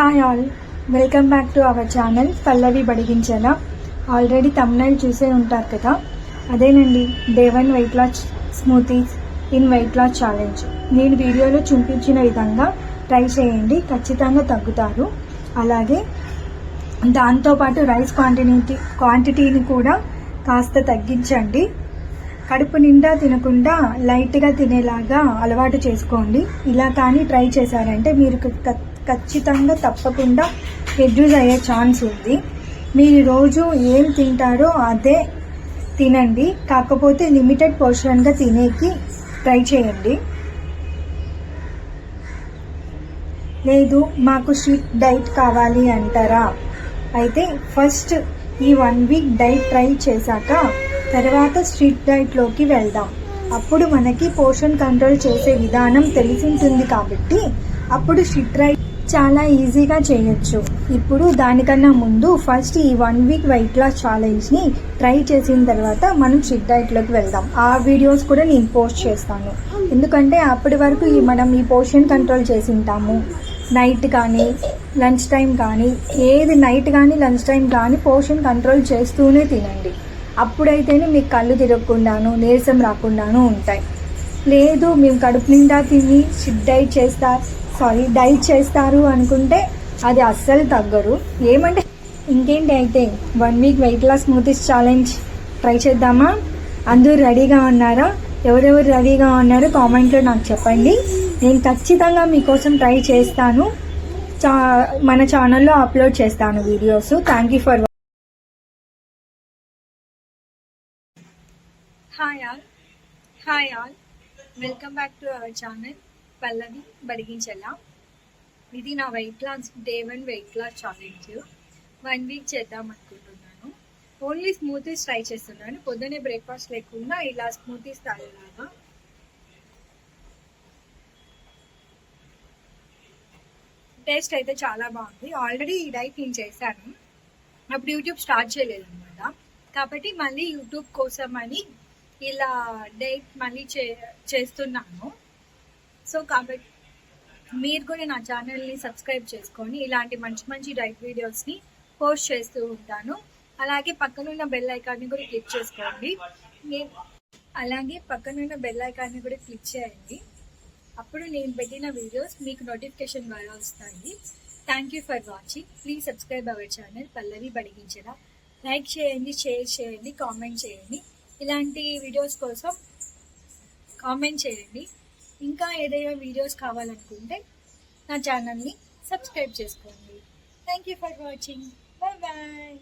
Hi all welcome back to our channel Pallavi బడిగించేలా already thumbnail చూసే ఉంటారు కదా? అదేనండి day one weight loss smoothies in weight loss challenge నేను వీడియోలో చూపించిన విధంగా ట్రై చేయండి ఖచ్చితంగా తగ్గుతారు. అలాగే దాంతోపాటు రైస్ క్వాంటిటీ క్వాంటిటీని కూడా కాస్త తగ్గించండి. కడుపు నిండా తినకుండా లైట్గా తినేలాగా అలవాటు చేసుకోండి. ఇలా కానీ ట్రై చేశారంటే మీరు ఖచ్చితంగా తప్పకుండా రెడ్యూస్ అయ్యే ఛాన్స్ ఉంది. మీరు రోజు ఏం తింటారో అదే తినండి. కాకపోతే లిమిటెడ్ పోర్షన్గా తినేకి ట్రై చేయండి. లేదు మాకు స్ట్రిక్ట్ డైట్ కావాలి అంటారా? అయితే ఫస్ట్ ఈ వన్ వీక్ డైట్ ట్రై చేశాక తర్వాత స్ట్రీట్ డైట్లోకి వెళ్దాం. అప్పుడు మనకి పోషన్ కంట్రోల్ చేసే విధానం తెలిసి ఉంటుంది కాబట్టి అప్పుడు స్ట్రీట్ డైట్ చాలా ఈజీగా చేయొచ్చు. ఇప్పుడు దానికన్నా ముందు ఫస్ట్ ఈ వన్ వీక్ వెయిట్ లాస్ ఛాలెంజ్ని ట్రై చేసిన తర్వాత మనం చిట్ డైట్లోకి వెళ్దాం. ఆ వీడియోస్ కూడా నేను పోస్ట్ చేస్తాను. ఎందుకంటే అప్పటి వరకు ఈ మనం ఈ పోర్షన్ కంట్రోల్ చేసి ఉంటాము నైట్ కానీ లంచ్ టైం కానీ ఏది నైట్ కానీ లంచ్ టైం కానీ పోర్షన్ కంట్రోల్ చేస్తూనే తినండి. అప్పుడైతేనే మీకు కళ్ళు తిరగకుండాను నీరసం రాకుండాను ఉంటాయి. లేదు మేము కడుపు నిండా తిని షిడ్ డైట్ చేస్తా సారీ డైట్ చేస్తారు అనుకుంటే అది అస్సలు తగ్గరు. ఏమంటే ఇంకేంటి అయితే one week weight loss smoothies challenge try చేద్దామా? అందరూ రెడీగా ఉన్నారా? ఎవరెవరు రెడీగా ఉన్నారో కామెంట్లో నాకు చెప్పండి. నేను ఖచ్చితంగా మీకోసం ట్రై చేస్తాను. చా మన ఛానల్లో అప్లోడ్ చేస్తాను videos. Thank you for hi all hi all welcome back to our channel Pallavi బడిగించలా. ఇది నా weight loss day one weight loss challenge one week చేద్దాం అనుకుంటున్నాను. ఓన్లీ స్మూతీస్ ట్రై చేస్తున్నాను. పొద్దునే బ్రేక్ఫాస్ట్ లేకుండా ఇలా స్మూతీస్ తాగేలాగా. టేస్ట్ అయితే చాలా బాగుంది. ఆల్రెడీ ఈ డైట్ నేను చేశాను. అప్పుడు యూట్యూబ్ స్టార్ట్ చేయలేదు అనమాట కాబట్టి మళ్ళీ యూట్యూబ్ కోసం అని ఇలా డైట్ మళ్ళీ చే చేస్తున్నాను. సో కాబట్టి మీరు కూడా నా ఛానల్ని సబ్స్క్రైబ్ చేసుకొని ఇలాంటి మంచి మంచి డైట్ వీడియోస్ని పోస్ట్ చేస్తూ ఉంటాను. అలాగే పక్కనున్న బెల్ ఐకాన్ని కూడా క్లిక్ చేసుకోండి. నేను అలాగే పక్కనున్న బెల్ ఐకాన్ని కూడా క్లిక్ చేయండి. అప్పుడు నేను పెట్టిన వీడియోస్ మీకు నోటిఫికేషన్ ద్వారా వస్తాయి. Thank you for watching please subscribe our channel Pallavi బడిగించరా like చేయండి షేర్ చేయండి కామెంట్ చేయండి. ఇలాంటి వీడియోస్ కోసం కామెంట్ చేయండి. ఇంకా ఏదైనా వీడియోస్ కావాలనుకుంటే నా ఛానల్ని సబ్స్క్రైబ్ చేసుకోండి. Thank you for watching bye bye